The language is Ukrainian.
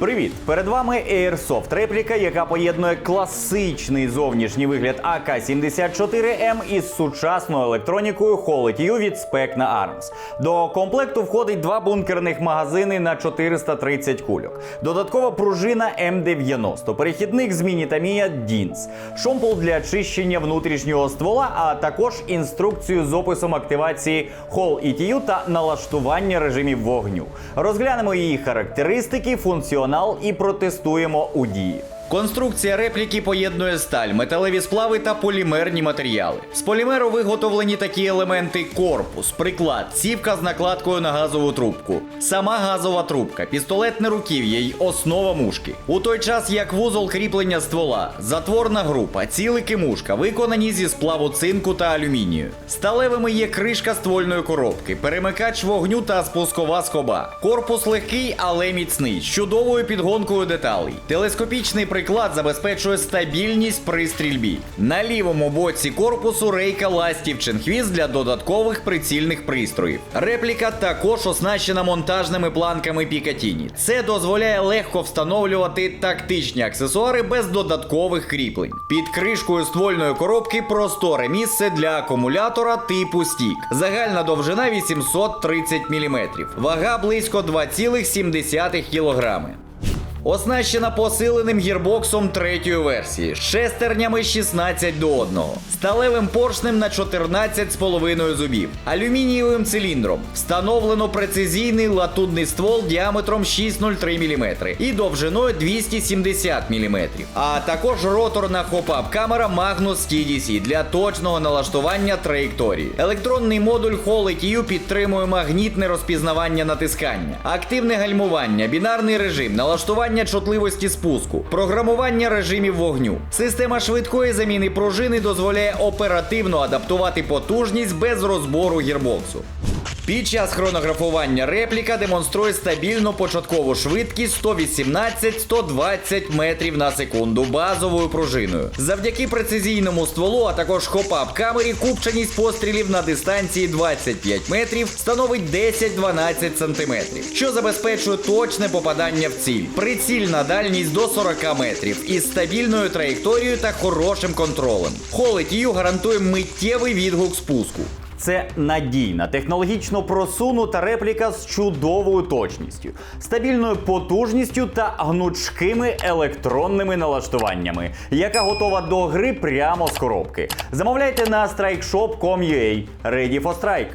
Привіт! Перед вами Airsoft репліка, яка поєднує класичний зовнішній вигляд АК-74М із сучасною електронікою Holotiu від Specna Arms. До комплекту входить два бункерних магазини на 430 кульок. Додаткова пружина М90, перехідник з міні-тамія DINS, шомпол для очищення внутрішнього ствола, а також інструкцію з описом активації Hall ETU та налаштування режимів вогню. Розглянемо її характеристики, функціонал і протестуємо у дії. Конструкція репліки поєднує сталь, металеві сплави та полімерні матеріали. З полімеру виготовлені такі елементи: корпус, приклад, цівка з накладкою на газову трубку, сама газова трубка, пістолетне руків'я й основа мушки. У той час як вузол кріплення ствола, затворна група, цілики мушка виконані зі сплаву цинку та алюмінію. Сталевими є кришка ствольної коробки, перемикач вогню та спускова скоба. Корпус легкий, але міцний, з чудовою підгонкою деталей. Телескопічний приклад забезпечує стабільність при стрільбі. На лівому боці корпусу рейка ластівчин хвіст для додаткових прицільних пристроїв. Репліка також оснащена монтажними планками Пікатіні. Це дозволяє легко встановлювати тактичні аксесуари без додаткових кріплень. Під кришкою ствольної коробки просторе місце для акумулятора типу стік. Загальна довжина 830 мм. Вага близько 2,7 кг. Оснащена посиленим гірбоксом третьої версії, шестернями 16 до 1, сталевим поршнем на 14,5 зубів, алюмінієвим циліндром. Встановлено прецизійний латунний ствол діаметром 6,03 мм і довжиною 270 мм. А також роторна хопап камера Magnus TDC для точного налаштування траєкторії. Електронний модуль Hall підтримує магнітне розпізнавання натискання, активне гальмування, бінарний режим, налаштування чутливості спуску, програмування режимів вогню. Система швидкої заміни пружини дозволяє оперативно адаптувати потужність без розбору гірбоксу. Під час хронографування репліка демонструє стабільну початкову швидкість 118-120 метрів на секунду базовою пружиною. Завдяки прецизійному стволу, а також хопап камері, купчаність пострілів на дистанції 25 метрів становить 10-12 сантиметрів, що забезпечує точне попадання в ціль. Прицільна дальність до 40 метрів із стабільною траєкторією та хорошим контролем. Холетію гарантує миттєвий відгук спуску. Це надійна, технологічно просунута репліка з чудовою точністю, стабільною потужністю та гнучкими електронними налаштуваннями, яка готова до гри прямо з коробки. Замовляйте на strikeshop.com.ua. Ready for strike!